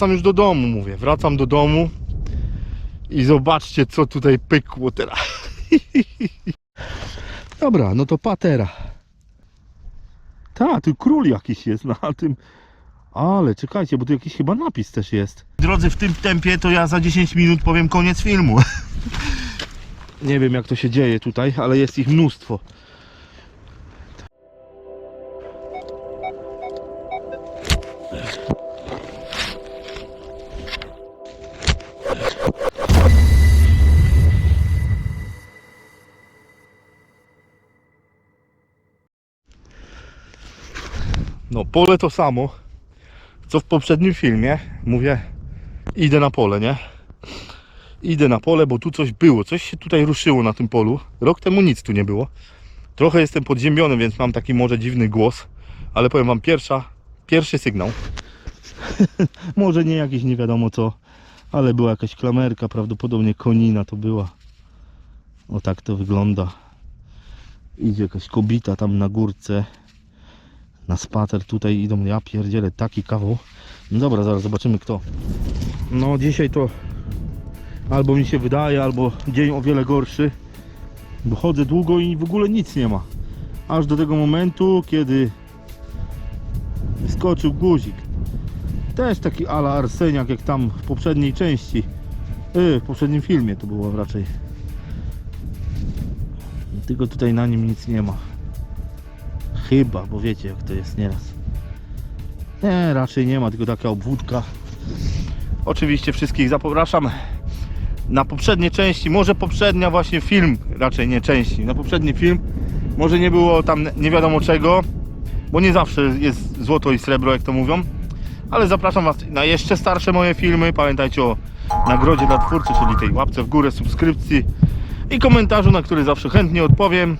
wracam już do domu, mówię. Wracam do domu i zobaczcie, co tutaj pykło teraz. Dobra, no to patera. Ta, tu król jakiś jest na tym. Ale czekajcie, bo tu jakiś chyba napis też jest. Drodzy, w tym tempie to ja za 10 minut powiem koniec filmu. Nie wiem jak to się dzieje tutaj, ale jest ich mnóstwo. No, pole to samo, co w poprzednim filmie. Mówię, idę na pole, nie? Idę na pole, bo tu coś było, coś się tutaj ruszyło na tym polu. Rok temu nic tu nie było. Trochę jestem podziemiony, więc mam taki może dziwny głos, ale powiem wam, pierwsza, pierwszy sygnał. może nie jakiś nie wiadomo co, ale była jakaś klamerka, prawdopodobnie konina to była. O tak to wygląda. Idzie jakaś kobita tam na górce na spacer tutaj idą, ja pierdzielę, taki kawał. No dobra, zaraz zobaczymy kto. No dzisiaj to albo mi się wydaje, albo dzień o wiele gorszy. Bo chodzę długo i w ogóle nic nie ma. Aż do tego momentu, kiedy wyskoczył guzik. Też taki ala Arseniak, jak tam w poprzedniej części. Yy, w poprzednim filmie to było raczej. Tylko tutaj na nim nic nie ma. Chyba, bo wiecie jak to jest nieraz. Nie, raczej nie ma, tylko taka obwódka. Oczywiście wszystkich zapraszam na poprzednie części, może poprzednia właśnie film, raczej nie części, na poprzedni film może nie było tam nie wiadomo czego, bo nie zawsze jest złoto i srebro, jak to mówią, ale zapraszam Was na jeszcze starsze moje filmy, pamiętajcie o nagrodzie dla twórcy, czyli tej łapce w górę, subskrypcji i komentarzu, na który zawsze chętnie odpowiem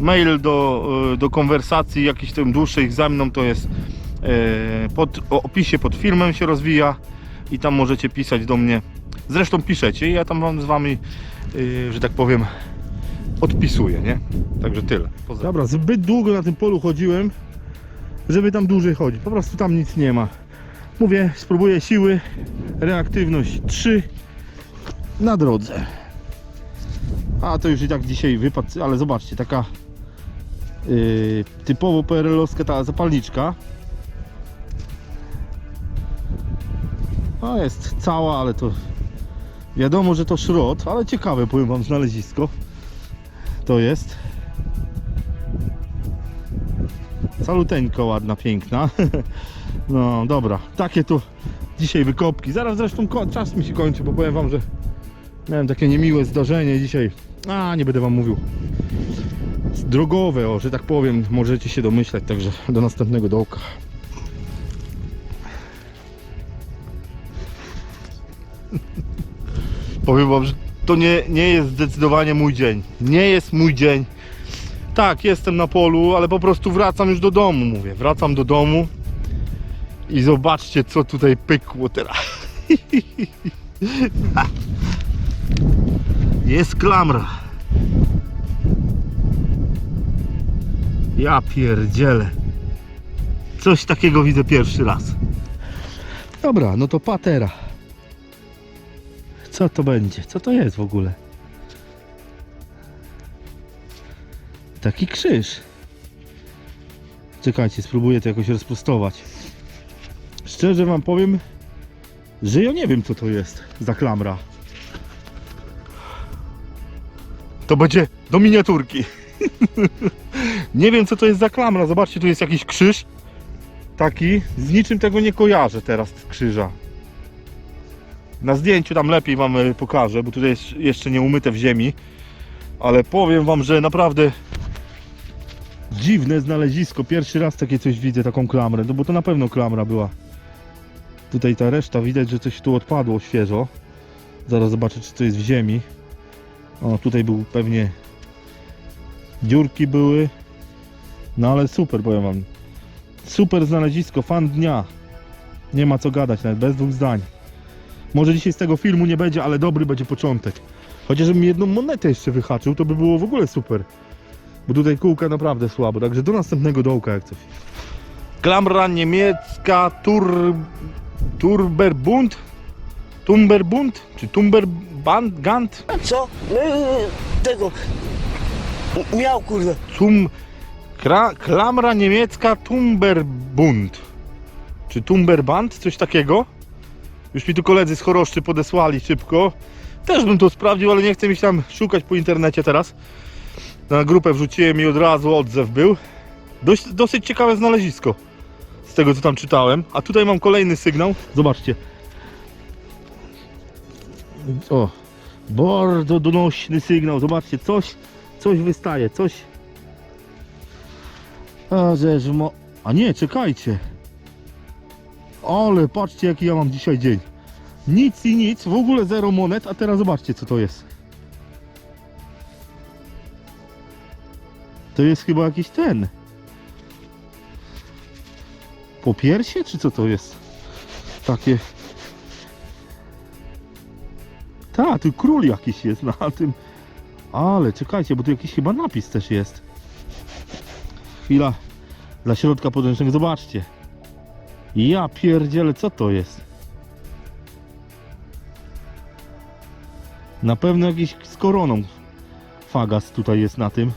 mail do, y, do konwersacji, jakiś tam dłuższych ze mną, to jest e, pod opisie pod filmem się rozwija i tam możecie pisać do mnie. Zresztą piszecie i ja tam wam z wami, y, że tak powiem, odpisuję, nie? Także tyle. Dobra, zbyt długo na tym polu chodziłem, żeby tam dłużej chodzić. Po prostu tam nic nie ma. Mówię, spróbuję siły, reaktywność 3 na drodze. A to już i tak dzisiaj wypadł, ale zobaczcie, taka yy, typowo PRL-owska ta zapalniczka. No jest cała, ale to wiadomo, że to szrot, ale ciekawe powiem wam znalezisko. To jest. Saluteńko ładna, piękna. No dobra, takie tu dzisiaj wykopki. Zaraz zresztą czas mi się kończy, bo powiem wam, że Miałem takie niemiłe zdarzenie dzisiaj. A, nie będę wam mówił. Drogowe, o, że tak powiem, możecie się domyślać, także do następnego dołka. powiem wam, że to nie, nie jest zdecydowanie mój dzień. Nie jest mój dzień. Tak, jestem na polu, ale po prostu wracam już do domu, mówię. Wracam do domu i zobaczcie, co tutaj pykło teraz. Jest klamra. Ja pierdzielę. Coś takiego widzę pierwszy raz. Dobra, no to patera. Co to będzie? Co to jest w ogóle? Taki krzyż. Czekajcie, spróbuję to jakoś rozprostować. Szczerze wam powiem, że ja nie wiem co to jest za klamra. To będzie do miniaturki. nie wiem co to jest za klamra. Zobaczcie, tu jest jakiś krzyż. Taki. Z niczym tego nie kojarzę teraz z krzyża. Na zdjęciu tam lepiej wam e, pokażę, bo tutaj jest jeszcze nie umyte w ziemi. Ale powiem wam, że naprawdę dziwne znalezisko. Pierwszy raz takie coś widzę, taką klamrę. No bo to na pewno klamra była. Tutaj ta reszta, widać, że coś tu odpadło świeżo. Zaraz zobaczę, czy to jest w ziemi. O, tutaj był pewnie dziurki były. No ale super, powiem wam. Super znalezisko, fan dnia. Nie ma co gadać, nawet bez dwóch zdań. Może dzisiaj z tego filmu nie będzie, ale dobry będzie początek. Chociażbym jedną monetę jeszcze wyhaczył, to by było w ogóle super. Bo tutaj kółka naprawdę słabo, także do następnego dołka jak coś. Klamra niemiecka, tur... Turberbund? Tumberbund? Czy Tumberband? Gant? Co? No, tego. Miał kurde. Tum... Kra, klamra niemiecka Tumberbund. Czy Tumberband? Coś takiego? Już mi tu koledzy z Choroszczy podesłali szybko. Też bym to sprawdził, ale nie chcę mi tam szukać po internecie teraz. Na grupę wrzuciłem i od razu odzew był. Dość, dosyć ciekawe znalezisko. Z tego co tam czytałem. A tutaj mam kolejny sygnał. Zobaczcie. O, bardzo donośny sygnał. Zobaczcie, coś, coś wystaje, coś. A, mo... A nie, czekajcie. Ale patrzcie jaki ja mam dzisiaj dzień. Nic i nic, w ogóle zero monet, a teraz zobaczcie co to jest. To jest chyba jakiś ten. Popiersie, czy co to jest? Takie... Ta, tu król jakiś jest na tym. Ale czekajcie, bo tu jakiś chyba napis też jest. Chwila. Dla środka podręcznego, zobaczcie. Ja pierdzielę, co to jest? Na pewno jakiś z koroną fagas tutaj jest na tym.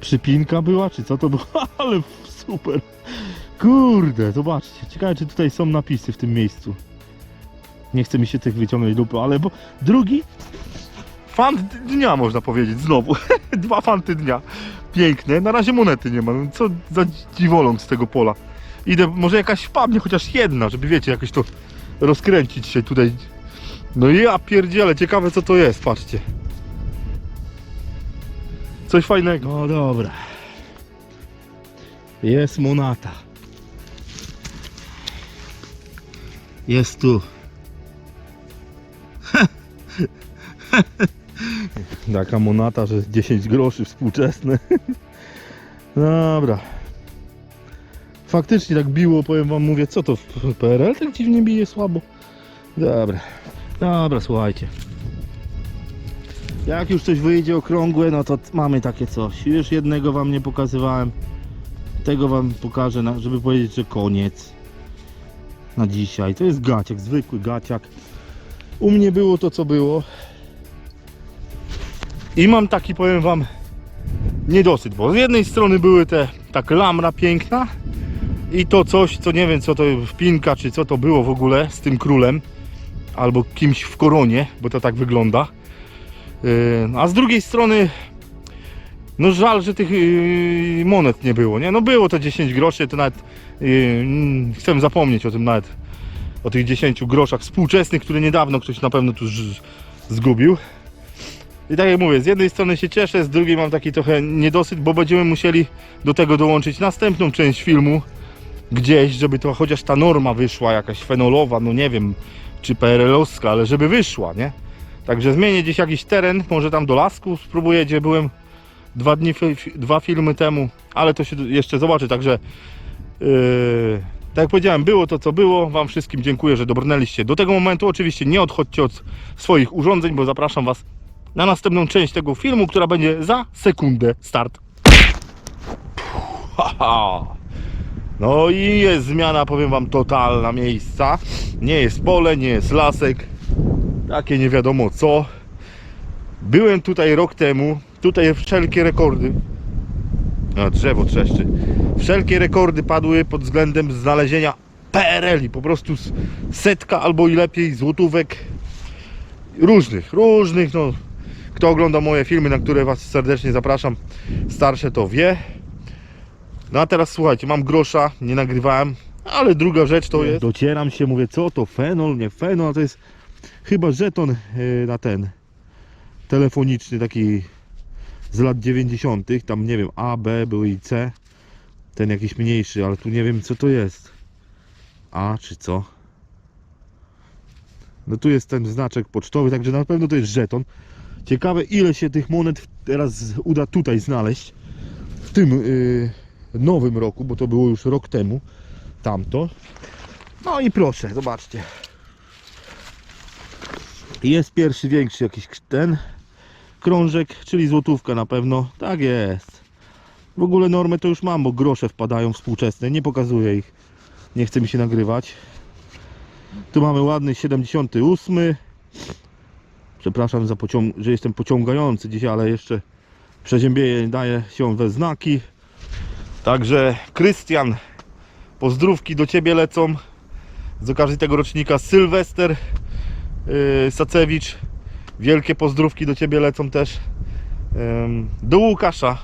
Przypinka była, czy co to było? Ale super. Kurde, zobaczcie. Ciekawe, czy tutaj są napisy w tym miejscu. Nie chce mi się tych wyciągnąć lupy, ale bo drugi fant dnia można powiedzieć znowu. Dwa fanty dnia. Piękne. Na razie monety nie ma. No Co za dziwoląg z tego pola. Idę, może jakaś wpadnie, chociaż jedna, żeby wiecie, jakoś to rozkręcić się tutaj. No i ja pierdzielę, ciekawe co to jest, patrzcie. Coś fajnego. No dobra. Jest monata. Jest tu. Taka monata, że 10 groszy współczesne. Dobra. Faktycznie tak biło, powiem wam, mówię, co to w PRL tak dziwnie bije słabo. Dobra. Dobra, słuchajcie. Jak już coś wyjdzie okrągłe, no to mamy takie coś. Już jednego wam nie pokazywałem. Tego wam pokażę, żeby powiedzieć, że koniec. Na dzisiaj. To jest gaciak, zwykły gaciak. U mnie było to, co było. I mam taki, powiem wam, niedosyt, bo z jednej strony były te, ta klamra piękna i to coś, co nie wiem, co to wpinka, czy co to było w ogóle z tym królem, albo kimś w koronie, bo to tak wygląda. Yy, A z drugiej strony, no żal, że tych yy, monet nie było, nie? No było to 10 groszy, to nawet yy, mm, chcę zapomnieć o tym nawet, o tych 10 groszach współczesnych, które niedawno ktoś na pewno tu zgubił. I tak jak mówię, z jednej strony się cieszę, z drugiej mam taki trochę niedosyt, bo będziemy musieli do tego dołączyć następną część filmu gdzieś, żeby to chociaż ta norma wyszła jakaś fenolowa, no nie wiem, czy PRL-owska, ale żeby wyszła, nie? Także zmienię gdzieś jakiś teren, może tam do lasku spróbuję, gdzie byłem dwa dni, dwa filmy temu, ale to się jeszcze zobaczy, także yy, tak jak powiedziałem, było to co było, Wam wszystkim dziękuję, że dobrnęliście do tego momentu, oczywiście nie odchodźcie od swoich urządzeń, bo zapraszam Was na następną część tego filmu, która będzie za sekundę start. No i jest zmiana, powiem wam, totalna miejsca. Nie jest pole, nie jest lasek. Takie nie wiadomo co. Byłem tutaj rok temu. Tutaj wszelkie rekordy. A drzewo trzeszczy. Wszelkie rekordy padły pod względem znalezienia PRL-i. Po prostu setka albo i lepiej złotówek. Różnych, różnych. No, kto ogląda moje filmy, na które Was serdecznie zapraszam, starsze to wie. No a teraz słuchajcie, mam grosza, nie nagrywałem, ale druga rzecz to jest. Docieram się, mówię, co to fenol, nie fenol, to jest chyba żeton yy, na ten telefoniczny, taki z lat 90. Tam nie wiem, A, B był i C. Ten jakiś mniejszy, ale tu nie wiem co to jest. A czy co? No tu jest ten znaczek pocztowy, także na pewno to jest żeton. Ciekawe ile się tych monet teraz uda tutaj znaleźć. W tym yy, nowym roku, bo to było już rok temu. Tamto. No i proszę, zobaczcie. Jest pierwszy większy jakiś ten krążek, czyli złotówka na pewno. Tak jest. W ogóle normę to już mam, bo grosze wpadają współczesne. Nie pokazuję ich. Nie chce mi się nagrywać. Tu mamy ładny 78. Przepraszam, za pociąg, że jestem pociągający dzisiaj, ale jeszcze przeziębienie daje się we znaki. Także Krystian, pozdrówki do Ciebie lecą. Z okazji tego rocznika Sylwester yy, Sacewicz. Wielkie pozdrówki do Ciebie lecą też. Ym, do Łukasza,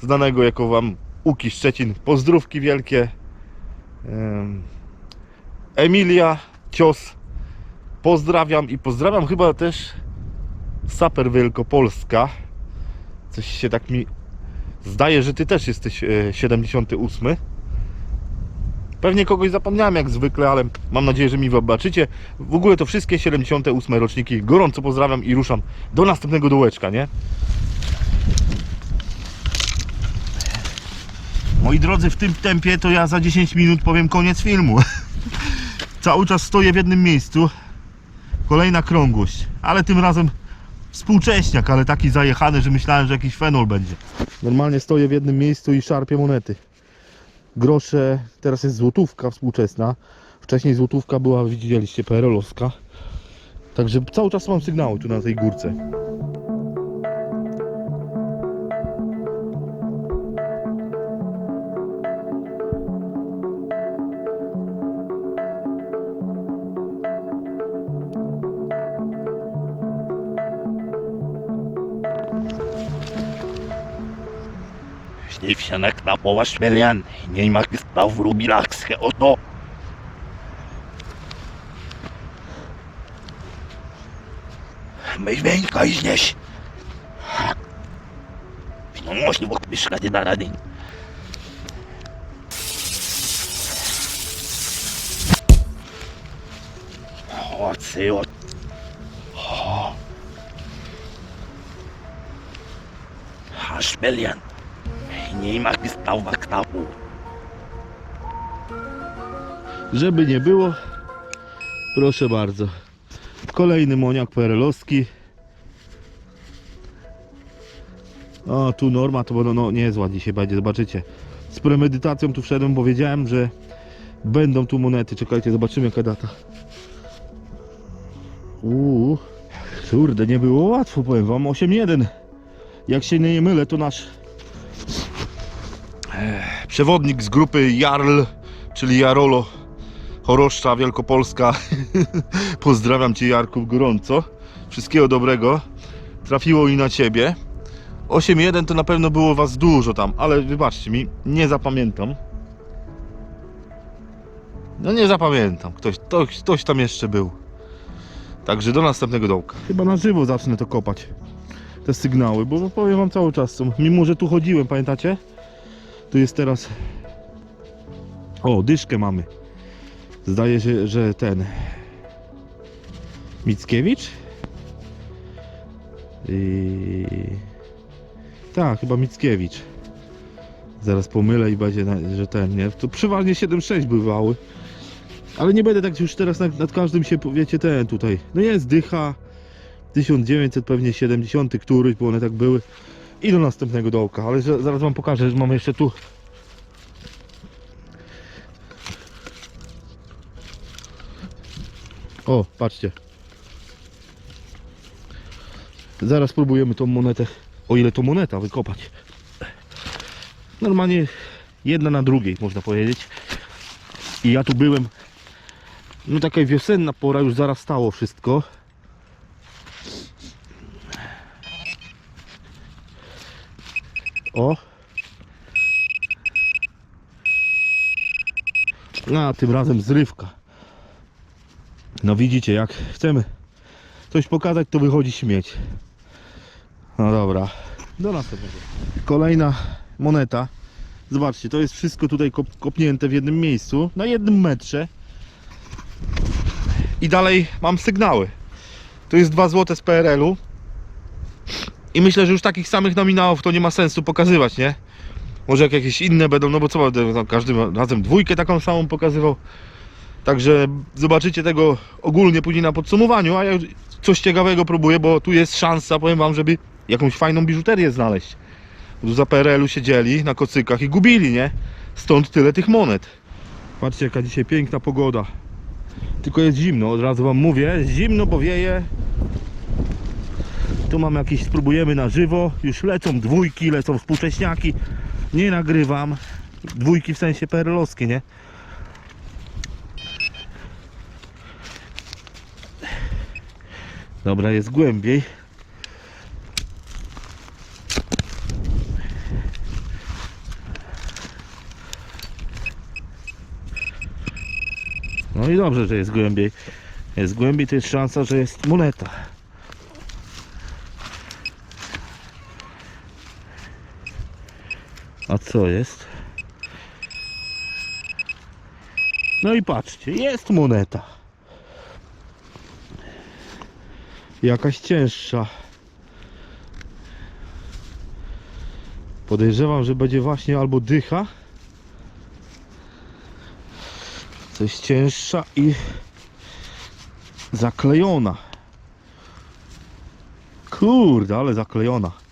znanego jako Wam Uki Szczecin. Pozdrówki wielkie. Ym, Emilia Cios. Pozdrawiam i pozdrawiam chyba też Saper Wielkopolska. Coś się tak mi zdaje, że Ty też jesteś e, 78. Pewnie kogoś zapomniałem jak zwykle, ale mam nadzieję, że mi wybaczycie. W ogóle to wszystkie 78 roczniki gorąco pozdrawiam i ruszam do następnego dołeczka, nie? Moi drodzy, w tym tempie to ja za 10 minut powiem koniec filmu. Cały czas stoję w jednym miejscu. Kolejna krągłość, ale tym razem współcześniak, ale taki zajechany, że myślałem, że jakiś fenol będzie. Normalnie stoję w jednym miejscu i szarpię monety. Grosze, teraz jest złotówka współczesna. Wcześniej złotówka była, widzieliście, PRL-owska. Także cały czas mam sygnały tu na tej górce. Śliwsianek na poła śmielian, nie ma spraw w rubilakskie oto. Myś wędka i znieś. No może w okmieszka nie da rady. O, ty, o. O. A śmielian. Nie ma spraw w aktapu. Żeby nie było, proszę bardzo. Kolejny moniak perelowski. O, tu norma, to no, no niezła dzisiaj będzie, zobaczycie. Z premedytacją tu wszedłem, bo wiedziałem, że będą tu monety. Czekajcie, zobaczymy jaka data. Uuu, kurde, nie było łatwo, powiem wam. 8-1. Jak się nie mylę, to nasz przewodnik z grupy Jarl, czyli Jarolo Choroszcza Wielkopolska. Pozdrawiam Cię Jarku gorąco. Wszystkiego dobrego. Trafiło i na Ciebie. 8-1 to na pewno było Was dużo tam, ale wybaczcie mi, nie zapamiętam. No nie zapamiętam. Ktoś, ktoś, ktoś tam jeszcze był. Także do następnego dołka. Chyba na żywo zacznę to kopać. Te sygnały, bo powiem Wam cały czas. Mimo, że tu chodziłem, pamiętacie? Tu jest teraz. O, dyszkę mamy. Zdaje się, że ten. Mickiewicz? I... Tak, chyba Mickiewicz. Zaraz pomylę i będzie, że ten, nie? To przeważnie 7-6 bywały. Ale nie będę tak już teraz nad, nad każdym się, wiecie, ten tutaj. No jest dycha. 1900 pewnie 70 któryś, bo one tak były. I do następnego dołka, ale zaraz wam pokażę, że mamy jeszcze tu O, patrzcie. Zaraz spróbujemy tą monetę, o ile to moneta, wykopać. Normalnie jedna na drugiej, można powiedzieć. I ja tu byłem, no taka wiosenna pora, już zaraz stało wszystko. O. A tym razem zrywka. No widzicie, jak chcemy coś pokazać, to wychodzi śmieć. No dobra, do następnego. Kolejna moneta. Zobaczcie, to jest wszystko tutaj kop kopnięte w jednym miejscu, na jednym metrze. I dalej mam sygnały. To jest 2 zł z PRL-u. I myślę, że już takich samych nominałów to nie ma sensu pokazywać, nie? Może jak jakieś inne będą, no bo co będę tam każdym razem dwójkę taką samą pokazywał. Także zobaczycie tego ogólnie później na podsumowaniu, a ja coś ciekawego próbuję, bo tu jest szansa, powiem wam, żeby jakąś fajną biżuterię znaleźć. Tu za PRL-u siedzieli na kocykach i gubili, nie? Stąd tyle tych monet. Patrzcie jaka dzisiaj piękna pogoda. Tylko jest zimno, od razu wam mówię. Zimno, bo wieje. Tu mam jakieś, spróbujemy na żywo. Już lecą dwójki, lecą współcześniaki. Nie nagrywam. Dwójki w sensie perelowskie, nie? Dobra, jest głębiej. No i dobrze, że jest głębiej. Jest głębiej, to jest szansa, że jest moneta. A co jest? No i patrzcie, jest moneta. Jakaś cięższa. Podejrzewam, że będzie właśnie albo dycha. Coś cięższa i zaklejona. Kurde, ale zaklejona.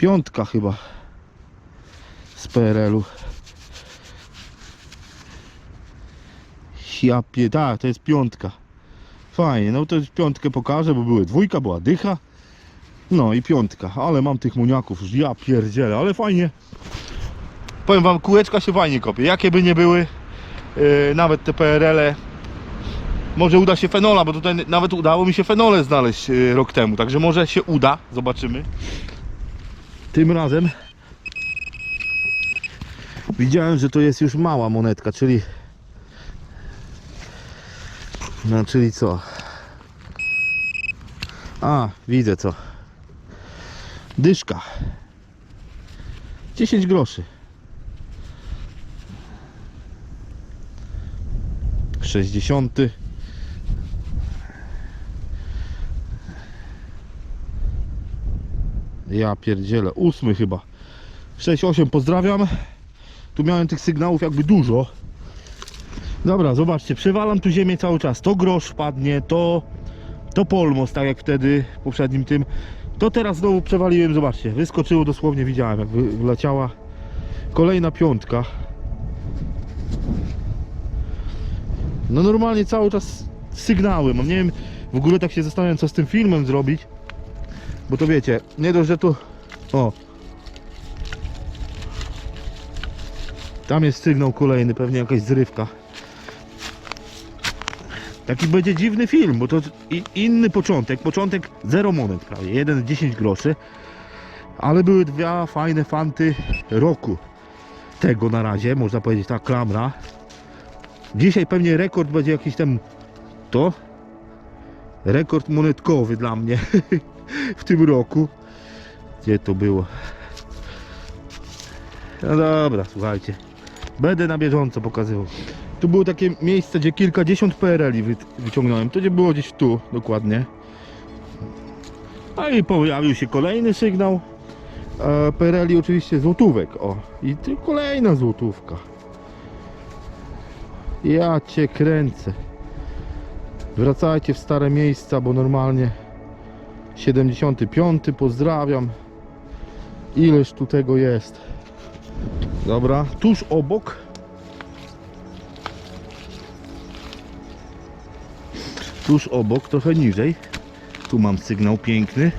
Piątka chyba z PRL-u. Ja pie... Tak, to jest piątka. Fajnie, no to piątkę pokażę, bo były dwójka, była dycha. No i piątka, ale mam tych muniaków ja pierdzielę, ale fajnie. Powiem wam, kółeczka się fajnie kopie, jakie by nie były, yy, nawet te PRL-e. Może uda się fenola, bo tutaj nawet udało mi się fenole znaleźć yy, rok temu, także może się uda, zobaczymy. Tym razem widziałem, że to jest już mała monetka, czyli no, czyli co? A, widzę co. Dyszka. 10 groszy. 60. Ja pierdzielę. Ósmy chyba. 6-8 pozdrawiam. Tu miałem tych sygnałów jakby dużo. Dobra, zobaczcie, przewalam tu ziemię cały czas. To grosz wpadnie, to, to polmos, tak jak wtedy poprzednim tym. To teraz znowu przewaliłem, zobaczcie, wyskoczyło dosłownie, widziałem jak wy- wyleciała. Kolejna piątka. No normalnie cały czas sygnały mam, nie wiem, w ogóle tak się zastanawiam co z tym filmem zrobić. Bo to wiecie, nie dość, że tu, o. Tam jest sygnał kolejny, pewnie jakaś zrywka. Taki będzie dziwny film, bo to inny początek. Początek zero monet prawie, jeden 10 groszy. Ale były dwie fajne fanty roku. Tego na razie, można powiedzieć ta klamra. Dzisiaj pewnie rekord będzie jakiś tam to. Rekord monetkowy dla mnie w tym roku. Gdzie to było? No dobra, słuchajcie. Będę na bieżąco pokazywał. Tu było takie miejsce, gdzie kilkadziesiąt PRL-i wy, wyciągnąłem. To gdzie było gdzieś tu dokładnie. A i pojawił się kolejny sygnał. E, PRL-i oczywiście złotówek. O, i tu kolejna złotówka. Ja cię kręcę. Wracajcie w stare miejsca, bo normalnie 75. Pozdrawiam. Ileż tu tego jest. Dobra, tuż obok tuż obok, trochę niżej. Tu mam sygnał piękny.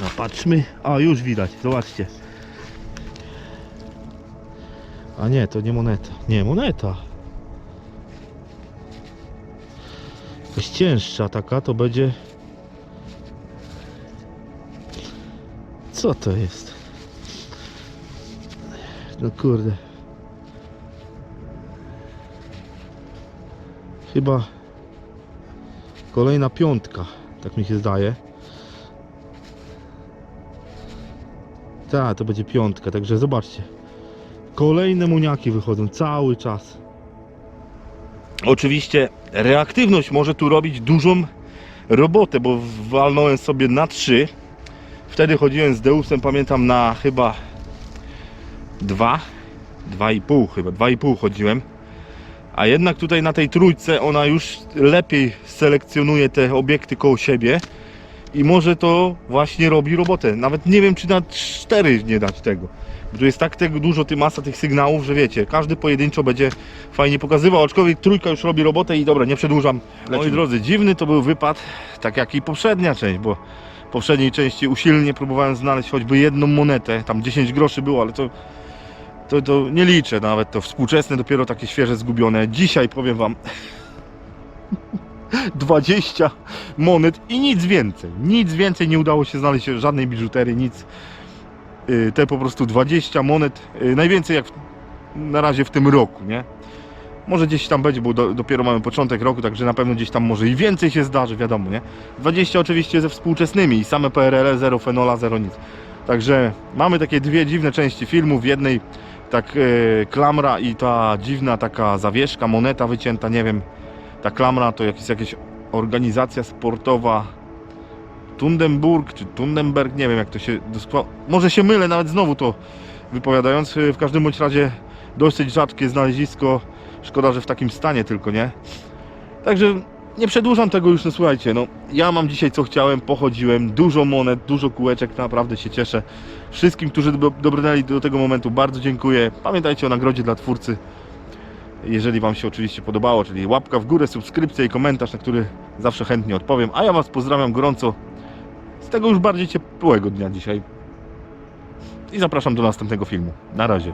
Zapatrzmy. A już widać, zobaczcie. A nie, to nie moneta. Nie, moneta. Jakaś cięższa taka, to będzie... Co to jest? No kurde. Chyba kolejna piątka, tak mi się zdaje. Tak, to będzie piątka, także zobaczcie. Kolejne muniaki wychodzą cały czas. Oczywiście reaktywność może tu robić dużą robotę, bo walnąłem sobie na 3. Wtedy chodziłem z Deusem, pamiętam, na chyba 2, 2,5 chyba, 2,5 chodziłem. A jednak tutaj na tej trójce ona już lepiej selekcjonuje te obiekty koło siebie i może to właśnie robi robotę. Nawet nie wiem czy na 4 nie dać tego. Tu jest tak dużo, ty masa tych sygnałów, że wiecie, każdy pojedynczo będzie fajnie pokazywał, aczkolwiek trójka już robi robotę i dobra, nie przedłużam. Moi drodzy, dziwny to był wypad, tak jak i poprzednia część, bo w poprzedniej części usilnie próbowałem znaleźć choćby jedną monetę, tam 10 groszy było, ale to, to, to nie liczę nawet, to współczesne, dopiero takie świeże, zgubione. Dzisiaj powiem wam, 20 monet i nic więcej. Nic więcej nie udało się znaleźć żadnej biżuterii, nic. Y, Te po prostu 20 monet, y, najwięcej jak w, na razie w tym roku, nie? Może gdzieś tam będzie, bo do, dopiero mamy początek roku, także na pewno gdzieś tam może i więcej się zdarzy, wiadomo, nie? 20 oczywiście ze współczesnymi i same PRL, zero fenola, zero nic. Także mamy takie dwie dziwne części filmu, w jednej tak e, klamra i ta dziwna taka zawieszka, moneta wycięta, nie wiem, ta klamra to jakaś, jakaś organizacja sportowa Tundenburg czy Tundenberg, nie wiem jak to się może się mylę nawet znowu to wypowiadając, w każdym bądź razie dosyć rzadkie znalezisko, szkoda, że w takim stanie tylko, nie? Także nie przedłużam tego już, no słuchajcie, no ja mam dzisiaj co chciałem, pochodziłem, dużo monet, dużo kółeczek, naprawdę się cieszę. Wszystkim, którzy do- dobrnęli do tego momentu bardzo dziękuję. Pamiętajcie o nagrodzie dla twórcy, jeżeli Wam się oczywiście podobało, czyli łapka w górę, subskrypcja i komentarz, na który zawsze chętnie odpowiem. A ja Was pozdrawiam gorąco z tego już bardziej ciepłego dnia dzisiaj. I zapraszam do następnego filmu. Na razie.